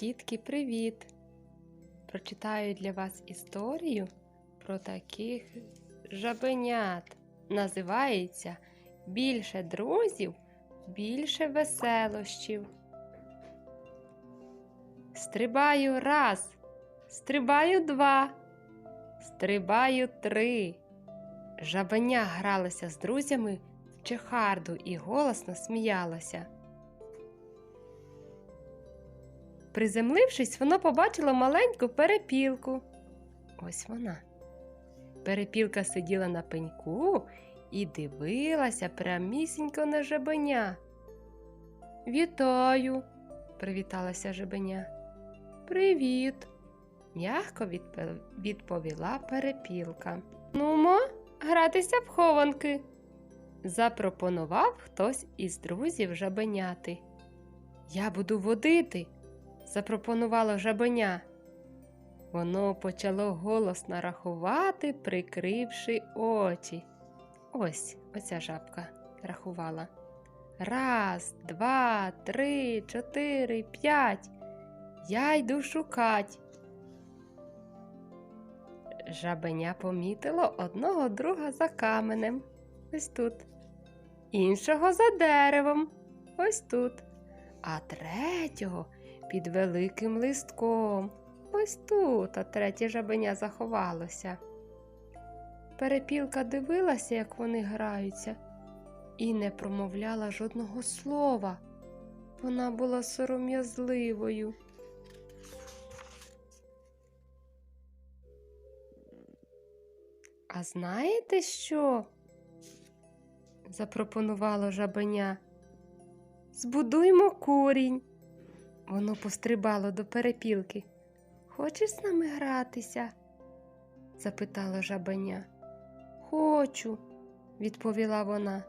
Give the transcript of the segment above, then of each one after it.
Дітки, привіт! Прочитаю для вас історію про таких жабенят. Називається Більше друзів, більше веселощів. Стрибаю раз, стрибаю два, стрибаю три. Жабеня гралася з друзями в чехарду і голосно сміялася. Приземлившись, воно побачило маленьку перепілку. Ось вона. Перепілка сиділа на пеньку і дивилася прямісінько на жабеня. Вітаю, привіталася жабеня. Привіт, м'яко відповіла перепілка. Нумо, гратися в хованки, запропонував хтось із друзів жабеняти. Я буду водити, запропонувало жабеня. Воно почало голосно рахувати, прикривши очі. Ось оця жабка рахувала. Раз, два, три, чотири, п'ять. Я йду шукать. Жабеня помітило одного друга за каменем. Ось тут. Іншого за деревом. Ось тут. А третього під великим листком. Ось тут, а третє жабеня заховалося. Перепілка дивилася, як вони граються, і не промовляла жодного слова. Вона була сором'язливою. А знаєте що? запропонувало жабеня. Збудуймо курінь. Воно пострибало до перепілки. Хочеш з нами гратися? запитала жабеня. Хочу, відповіла вона.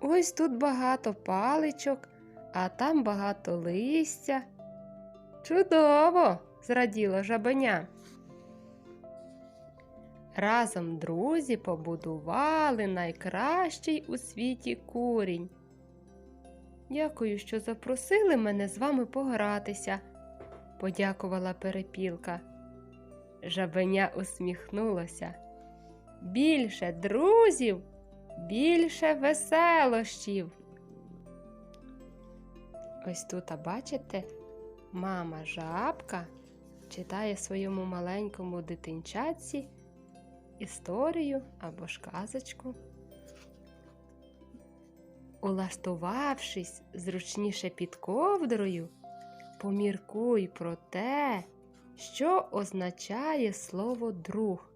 Ось тут багато паличок, а там багато листя. Чудово! зраділо жабеня. Разом друзі побудували найкращий у світі курінь. Дякую, що запросили мене з вами погратися, подякувала перепілка. Жабеня усміхнулося. Більше друзів, більше веселощів. Ось тут, а бачите, мама жабка читає своєму маленькому дитинчатці історію або ж казочку. Улаштувавшись зручніше під ковдрою, поміркуй про те, що означає слово друг.